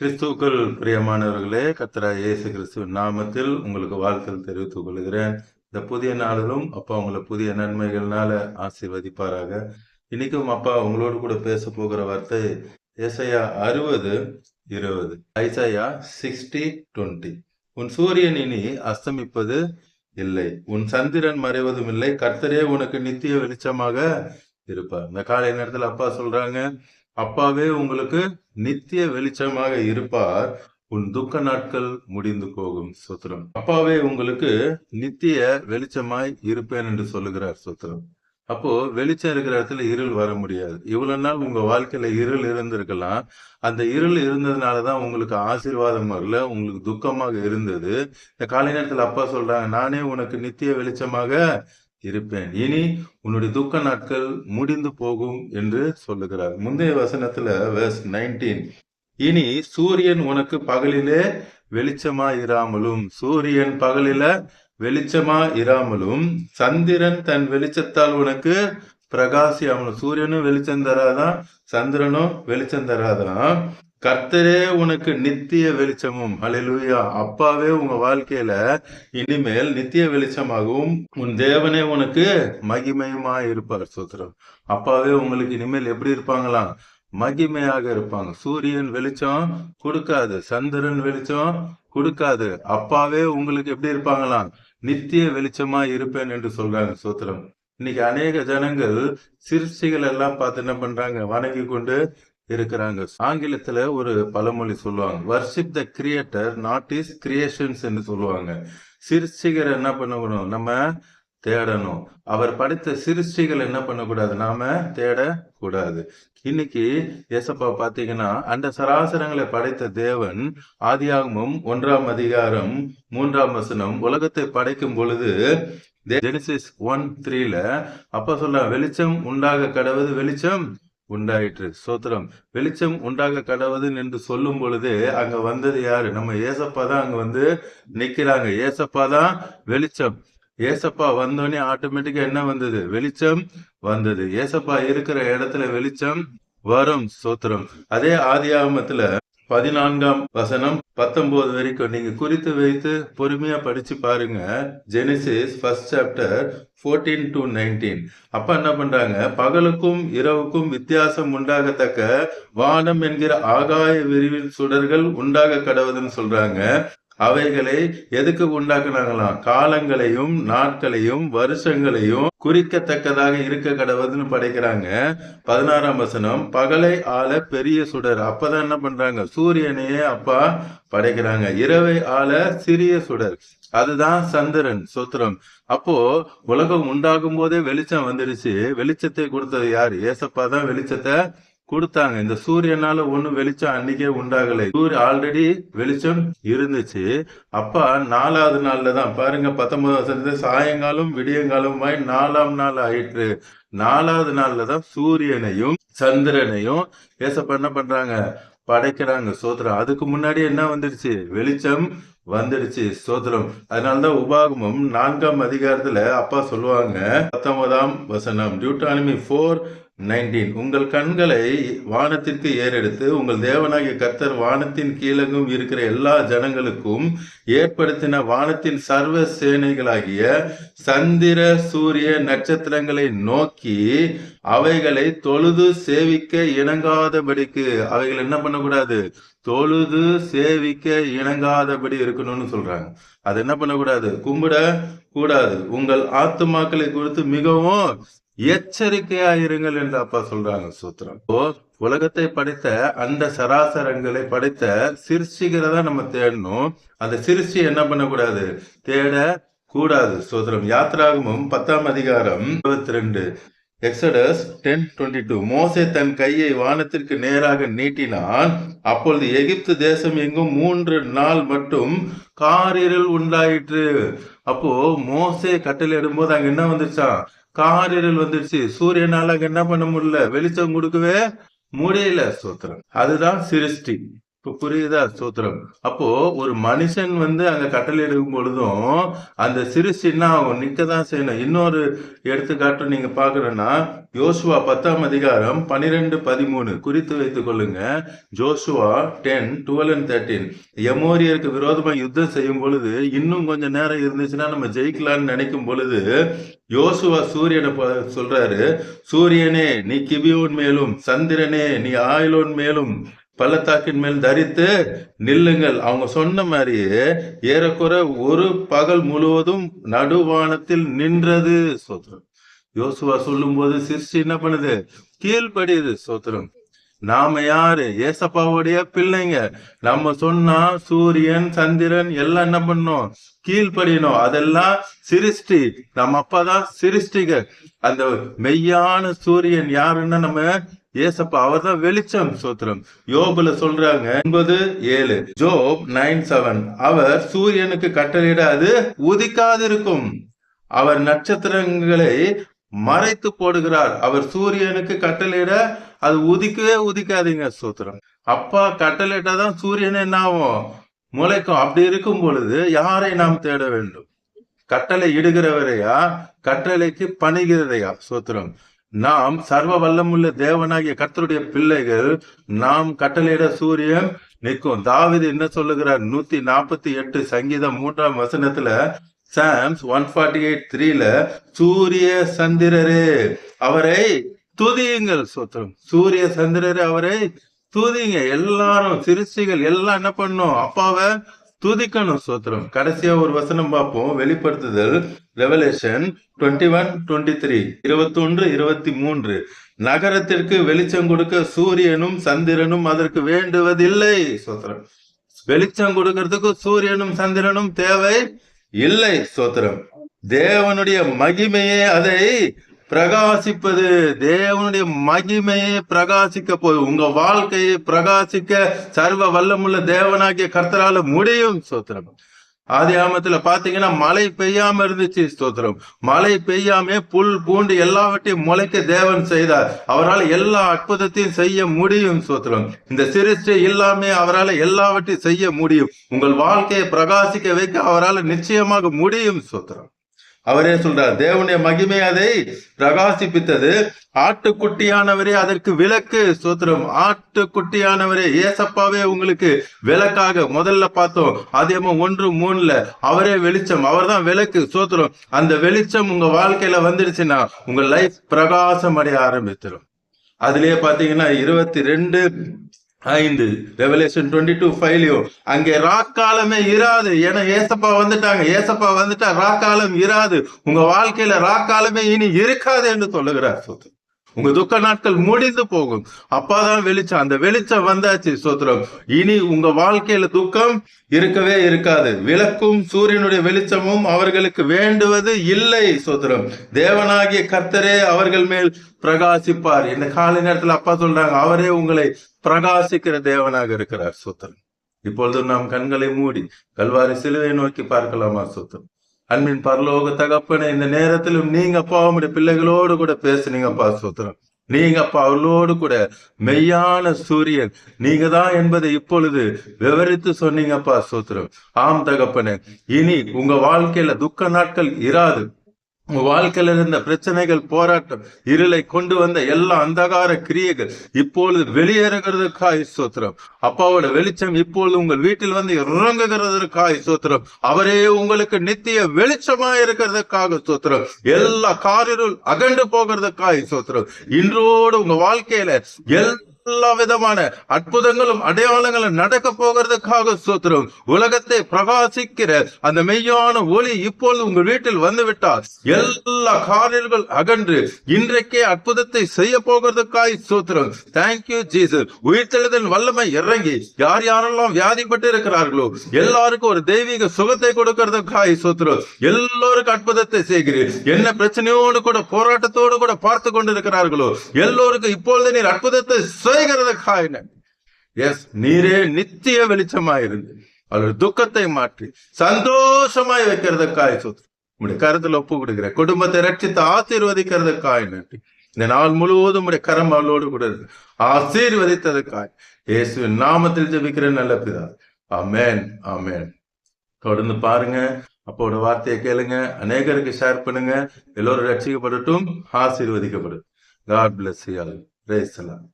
கிறிஸ்துவுக்குள் பிரியமானவர்களே கத்தரா இயேசு கிறிஸ்துவ நாமத்தில் உங்களுக்கு வாழ்த்துக்கள் தெரிவித்துக் கொள்கிறேன். இந்த புதிய நாளிலும் அப்பா உங்களை புதிய நன்மைகள்னால ஆசீர்வதிப்பாராக. இன்னைக்கும் அப்பா உங்களோடு கூட பேச போகிற வார்த்தை ஏசையா அறுபது இருபது. Isaiah sixty twenty. உன் சூரியன் இனி அஸ்தமிப்பது இல்லை. உன் சந்திரன் மறைவதும் இல்லை. கர்த்தரே உனக்கு நித்திய வெளிச்சமாக இருப்பார். இந்த காலை நேரத்தில் அப்பா சொல்றாங்க அப்பாவே உங்களுக்கு நித்திய வெளிச்சமாக இருப்பார். உன் துக்க நாட்கள் முடிந்து போகும் சுத்திரம். அப்பாவே உங்களுக்கு நித்திய வெளிச்சமாய் இருப்பேன் என்று சொல்லுகிறார் சுத்திரம். அப்போ வெளிச்சம் இருக்கிற இடத்துல இருள் வர முடியாது. இவ்வளவு நாள் உங்க வாழ்க்கையில இருள் இருந்திருக்கலாம். அந்த இருள் இருந்ததுனாலதான் உங்களுக்கு ஆசீர்வாதம் வரல உங்களுக்கு துக்கமாக இருந்தது. இந்த காலை நேரத்துல அப்பா சொல்றாங்க நானே உனக்கு நித்திய வெளிச்சமாக இருப்பேன். இனி உன்னுடைய துக்க நாட்கள் முடிந்து போகும் என்று சொல்லுகிறார். முந்தைய வசனத்துல வேர்ஸ் நைன்டீன் இனி சூரியன் உனக்கு பகலிலே வெளிச்சமா இராமலும் சூரியன் பகலில வெளிச்சமா இராமலும் சந்திரன் தன் வெளிச்சத்தால் உனக்கு பிரகாசியாமலும் சூரியனும் வெளிச்சம் தராதான் சந்திரனும் வெளிச்சம் தராதான் கர்த்தரே உனக்கு நித்திய வெளிச்சமும் அலையிலுயா அப்பாவே உங்க வாழ்க்கையில இனிமேல் நித்திய வெளிச்சமாகவும் உன் தேவனே உனக்கு மகிமையுமா இருப்பார் சூத்திரம். அப்பாவே உங்களுக்கு இனிமேல் எப்படி இருப்பாங்களாம்? மகிமையாக இருப்பாங்க. சூரியன் வெளிச்சம் கொடுக்காது சந்திரன் வெளிச்சம் கொடுக்காது. அப்பாவே உங்களுக்கு எப்படி இருப்பாங்களாம்? நித்திய வெளிச்சமா இருப்பேன் என்று சொல்றாங்க சூத்திரம். இன்னைக்கு அநேக ஜனங்கள் சிருஷ்டிகள் எல்லாம் பார்த்து என்ன பண்றாங்க? வணங்கி கொண்டு இருக்கிறாங்க. ஆங்கிலத்துல ஒரு பழமொழி சொல்லுவாங்க. Worship the creator not is creations என்று சொல்லுவாங்க. சிருஷ்டிகர் என்ன பண்ணணும் நம்ம தேடணும். அவர் படைத்த சிருஷ்டிகள் என்ன பண்ணக்கூடாது? நாம தேடக்கூடாது. இன்னைக்கு ஏசப்பா பாத்தீங்கன்னா அந்த சராசரங்களை படைத்த தேவன் ஆதியாகமும் ஒன்றாம் அதிகாரம் மூன்றாம் வசனம் உலகத்தை படைக்கும் பொழுது ஜெனிசிஸ் ஒன் த்ரீல அப்ப சொல்ற வெளிச்சம் உண்டாக கடவுது வெளிச்சம்? உண்டாயிற்று. சோத்திரம் வெளிச்சம் உண்டாக கடவுது என்று சொல்லும் பொழுது அங்க வந்தது யாரு? நம்ம ஏசப்பா தான் அங்க வந்து நிக்கிறாங்க. ஏசப்பா தான் வெளிச்சம். ஏசப்பா வந்தோடனே ஆட்டோமேட்டிக்கா என்ன வந்தது? வெளிச்சம் வந்தது. ஏசப்பா இருக்கிற இடத்துல வெளிச்சம் வரும். சோத்திரம் அதே ஆதி ஆகமத்துல பதினான்காம் வசனம் பத்தொன்பது வரைக்கும் நீங்க குறித்து வைத்து பொறுமையா படிச்சு பாருங்க. Genesis first chapter fourteen to nineteen அப்ப என்ன பண்றாங்க? பகலுக்கும் இரவுக்கும் வித்தியாசம் உண்டாகத்தக்க வானம் என்கிற ஆகாய விரிவில் சுடர்கள் உண்டாக கடவுதுன்னு சொல்றாங்க. அவைகளை எதுக்கு உண்டாக்குனாங்களாம் காலங்களையும் நாட்களையும் வருஷங்களையும் குறிக்கத்தக்கதாக இருக்க கடவுதுன்னு படைக்கிறாங்க. பதினாறாம் வசனம் பகலை ஆள பெரிய சுடர். அப்பதான் என்ன பண்றாங்க? சூரியனையே அப்பா படைக்கிறாங்க. இரவை ஆள சிறிய சுடர். அதுதான் சந்திரன் சொத்திரம். அப்போ உலகம் உண்டாகும் போதே வெளிச்சம் வந்துடுச்சு வெளிச்சத்தை கொடுத்தது யார்? ஏசப்பா தான் வெளிச்சத்தை கொடுத்தாங்க. இந்த சூரியனால ஒண்ணு வெளிச்சம் அன்னைக்கே உண்டாகலை. சூரிய ஆல்ரெடி வெளிச்சம் இருந்துச்சு. அப்பா நாலாவது நாள்ல தான். பாருங்க பத்தொன்பதாம் வருஷத்துல சாயங்காலம் விடியங்காலமாய் நாலாம் நாள் ஆயிற்று. நாலாவது நாள்ல தான் சூரியனையும் சந்திரனையும் ஏசப்ப என்ன பண்றாங்க? படைக்கிறாங்க சோத்திரம். அதுக்கு முன்னாடி என்ன வந்துருச்சு? வெளிச்சம் வந்துருச்சு சோத்திரம். அதனாலதான் உபாகமம் நான்காம் அதிகாரத்துல அப்பா சொல்லுவாங்க பத்தொன்பதாம் வசனம் டியூட்டானமி போர் நைன்டீன் உங்கள் கண்களை வானத்திற்கு ஏறெடுத்து உங்கள் தேவனாகிய கர்த்தர் வானத்தின் கீழங்கும் இருக்கிற எல்லா ஜனங்களுக்கும் ஏற்படுத்தின வானத்தின் சர்வ சேனைகளாகிய சந்திர சூரிய நட்சத்திரங்களை நோக்கி அவைகளை தொழுது சேவிக்க இணங்காதபடிக்கு அவைகள் என்ன பண்ணக்கூடாது? தொழுது சேவிக்க இணங்காதபடி இருக்கணும்னு சொல்றாங்க. அது என்ன பண்ணக்கூடாது? கும்பிட கூடாது உங்கள் ஆத்துமாக்களை குறித்து மிகவும் எச்சரிக்கையா இருங்கள் என்று அப்பா சொல்றாங்க சூத்திரம். இப்போ உலகத்தை படைத்த அந்த சராசரங்களை படைத்த சிருஷ்டிகளை நம்ம தேடணும். அந்த சிருஷ்டி என்ன பண்ணக்கூடாது? தேட கூடாது சோதரம் யாத்ராகமும் பத்தாம் அதிகாரம் இருபத்தி ரெண்டு. Exodus ten twenty two. மோசே தன் கையை வானத்திற்கு நேராக நீட்டினான். அப்பொழுது எகிப்து தேசம் எங்கும் மூன்று நாள் மட்டும் காரிரல் உண்டாயிற்று. அப்போ மோசே கட்டில் போது அங்க என்ன வந்துருச்சான் காரிரல் வந்துருச்சு சூரியனால என்ன பண்ண முடியல? வெளிச்சம் கொடுக்கவே முடியல சூத்திரம் அதுதான் சிருஷ்டி. புரியுதா சூத்திரம்? அப்போ ஒரு மனுஷன் வந்து அங்க கட்டளையிடும் பொழுதும் அந்த சிறுசு என்ன ஆகும் நிக்கதான் செய்யணும். இன்னொரு எடுத்துக்காட்டு நீங்க பாக்குறேன்னா யோசுவா பத்தாம் அதிகாரம் பனிரெண்டு பதிமூணு. குறித்து வைத்துக் கொள்ளுங்க. Joshua ten twelve and thirteen. எமோரியருக்கு விரோதமா யுத்தம் செய்யும் பொழுது இன்னும் கொஞ்சம் நேரம் இருந்துச்சுன்னா நம்ம ஜெயிக்கலாம்னு நினைக்கும் பொழுது யோசுவா சூரியனை சொல்றாரு. சூரியனே நீ கிபியோன் மேலும் சந்திரனே நீ ஆயிலோன் மேலும் பள்ளத்தாக்கின் மேல் தரித்து நில்லுங்கள். அவங்க சொன்ன மாதிரியே ஏறக்குறை ஒரு பகல் முழுவதும் நடுவானத்தில் நின்றது சோத்திரம். யோசுவா சொல்லும் போது சிருஷ்டி என்ன பண்ணுது? கீழ்ப்படியுது சோத்திரம். நாம யாரு? ஏசப்பாவுடைய பிள்ளைங்க. நம்ம சொன்னா சூரியன் சந்திரன் எல்லாம் என்ன பண்ணோம்? கீழ்படியணும் அதெல்லாம் சிருஷ்டி. நம்ம அப்பாதான் சிருஷ்டிக அந்த மெய்யான சூரியன் யாருன்னா நம்ம ஏசப்பா. அவர் தான் வெளிச்சம் சோத்திரம். யோபுல சொல்றாங்க ஒன்பது ஏழு. ஜோப் நைன் செவன். அவர் சூரியனுக்கு கட்டளையிட அது உதிக்காதிருக்கும். அவர் நட்சத்திரங்களை மறைத்து போடுகிறார். அவர் சூரியனுக்கு கட்டளையிட அது உதிக்கவே உதிக்காதீங்க சூத்திரம். அப்பா கட்டளையிட்டாதான் சூரியன் என்ன ஆகும்? முளைக்கும். அப்படி இருக்கும் பொழுது யாரை நாம் தேட வேண்டும்? கட்டளை இடுகிறவரையா? கட்டளைக்கு பணிகிறதையா? சூத்திரம். நாம் சர்வ வல்லமுள்ள தேவனாகிய கத்தருடைய பிள்ளைகள் நாம் கட்டளையிட சூரியன் நிற்கும். தாவிது என்ன சொல்லுகிறார்? நூத்தி நாற்பத்தி எட்டு சங்கீதம் மூன்றாம் வசனத்துல சாம்ஸ் ஒன் ஃபார்ட்டி எயிட் த்ரீல சூரிய சந்திரரே அவரை துதியுங்கள் சோத்திரம். சூரிய சந்திரரே அவரை துதிங்க எல்லாரும் சிறுசிகள் எல்லாம் என்ன பண்ணும்? அப்பாவை துதிக்கணும் சோத்திரம். கடைசியா ஒரு வசனம் பார்ப்போம். வெளிப்படுத்துதல் revelation twenty one twenty three இருபத்தி ஒன்று இருபத்தி மூன்று. நகரத்திற்கு வெளிச்சம் கொடுக்க சூரியனும் சந்திரனும் அதற்கு வேண்டுவதில்லை சோத்திரம். வெளிச்சம் கொடுக்கறதுக்கு சூரியனும் சந்திரனும் தேவை இல்லை ஸ்தோத்திரம். தேவனுடைய மகிமையே அதை பிரகாசிப்பது. தேவனுடைய மகிமையை பிரகாசிக்க போய் உங்க வாழ்க்கையை பிரகாசிக்க சர்வ வல்லமுள்ள தேவனாகிய கர்த்தரால முடியும் சோத்திரம் ஆதி ஆமத்துல பாத்தீங்கன்னா மழை பெய்யாம இருந்துச்சு ஸ்தோத்திரம். மழை பெய்யாம புல் பூண்டு எல்லாவற்றையும் முளைக்க தேவன் செய்தார். அவரால் எல்லா அற்புதத்தையும் செய்ய முடியும் ஸ்தோத்திரம். இந்த சிருஷ்டி இல்லாம அவரால் எல்லாவற்றையும் செய்ய முடியும். உங்கள் வாழ்க்கையை பிரகாசிக்க வைக்க அவரால் நிச்சயமாக முடியும் ஸ்தோத்திரம். அவரே சொல்றார் தேவனுடைய மகிமை அதை பிரகாசிப்பித்தது. ஆட்டுக்குட்டியானவரே அதற்கு விளக்கு. சோத்திரம் ஆட்டுக்குட்டியானவரே ஏசப்பாவே உங்களுக்கு விளக்காக முதல்ல பார்த்தோம். அதேமோ ஒன்று மூணுல. அவரே வெளிச்சம். அவர்தான் விளக்கு. சோத்திரம் அந்த வெளிச்சம் உங்க வாழ்க்கையில வந்துருச்சுன்னா உங்க லைஃப் பிரகாசம் அடைய ஆரம்பிச்சிடும் அதுலயே பாத்தீங்கன்னா இருபத்தி ரெண்டு ஐந்து. ரெவலேஷன் டுவெண்ட்டி டூ ஃபைவ்லயும் அங்கே ராக்காலமே இராது. ஏன்னா ஏசப்பா வந்துட்டாங்க. ஏசப்பா வந்துட்டா ராக்காலம் இராது. உங்க வாழ்க்கையில ராக்காலமே இனி இருக்காது என்று சொல்லுகிறார் சோத்திரம் உங்க துக்க நாட்கள் முடிந்து போகும். அப்பாதான் வெளிச்சம். அந்த வெளிச்சம் வந்தாச்சு சோத்திரம் இனி உங்க வாழ்க்கையில துக்கம் இருக்கவே இருக்காது. விளக்கும் சூரியனுடைய வெளிச்சமும் அவர்களுக்கு வேண்டுவது இல்லை சோத்திரம் தேவனாகிய கர்த்தரே அவர்கள் மேல் பிரகாசிப்பார். இந்த காலை நேரத்துல அப்பா சொல்றாங்க அவரே உங்களை பிரகாசிக்கிற தேவனாக இருக்கிறார் சோத்திரம் இப்பொழுது நாம் கண்களை மூடி கல்வாரி சிலுவை நோக்கி பார்க்கலாமா சோத்திரம் அன்பின் பரலோக தகப்பனே இந்த நேரத்திலும் நீங்க அப்பா உங்களுடைய பிள்ளைகளோடு கூட பேசுனீங்கப்பா சோத்திரம் நீங்க அப்பா அவர்களோடு கூட மெய்யான சூரியன். நீங்க தான் என்பதை இப்பொழுது விவரித்து சொன்னீங்கப்பா சோத்திரம் ஆம் தகப்பனே இனி உங்க வாழ்க்கையில துக்க நாட்கள் இராது. உங்க வாழ்க்கையில இருந்த பிரச்சனைகள் போராட்டம் இருளை கொண்டு வந்த எல்லா அந்தகார கிரியைகள் இப்பொழுது வெளியேறுகிறதுக்காய் சோத்திரம் அப்பாவோட வெளிச்சம் இப்பொழுது உங்கள் வீட்டில் வந்து இறங்குகிறதற்காய் சோத்திரம் அவரே உங்களுக்கு நித்திய வெளிச்சமா இருக்கிறதுக்காக சோத்திரம் எல்லா காரிருள் அகண்டு போகிறதுக்காய் சோத்திரம் இன்றோடு உங்க வாழ்க்கையில எல்லா விதமான அற்புதங்களும் அடையாளங்களும் நடக்க போகிறதுக்காக சோத்திரம் உலகத்தை பிரகாசிக்கிற அந்த மெய்யான ஒளி இப்பொழுது உங்கள் வீட்டில் வந்துவிட்டால் எல்லா காரியங்கள் அகன்று இன்றைக்கே அற்புதத்தை செய்ய போகிறதுக்காய் சோத்திரம் தேங்க்யூ ஜீசஸ் உயிர்த்தெழுதல் வல்லமை இறங்கி யார் யாரெல்லாம் வியாதிப்பட்டு இருக்கிறார்களோ எல்லாருக்கும் ஒரு தெய்வீக சுகத்தை கொடுக்கிறதுக்காய் சோத்திரம் எல்லோருக்கும் அற்புதத்தை செய்கிறேன் என்ன பிரச்சனையோடு கூட போராட்டத்தோடு கூட பார்த்து கொண்டிருக்கிறார்களோ எல்லோருக்கும் இப்பொழுது நீர் அற்புதத்தை செய்கிறதுக்காய் எஸ் நீரே நித்திய வெளிச்சமாயிருந்து அவர்கள் துக்கத்தை மாற்றி சந்தோஷமாய் வைக்கிறதுக்காய் சொத்து. உங்களுடைய கருத்துல ஒப்பு கொடுக்கிற குடும்பத்தை ரட்சித்து ஆசீர்வதிக்கிறதுக்காய் நன்றி. இந்த நாள் முழுவதும் உடைய கரம் அவளோடு கூட இருக்கு. ஆசீர்வதித்ததுக்காய் இயேசுவின் நாமத்தில் ஜெபிக்கிற நல்ல பிதா. அமேன் அமேன் தொடர்ந்து பாருங்க. அப்போட வார்த்தையை கேளுங்க. அநேகருக்கு ஷேர் பண்ணுங்க. எல்லோரும் ரட்சிக்கப்படட்டும் ஆசீர்வதிக்கப்படும் காட் பிளஸ் யூ ஆல் எல்லாம்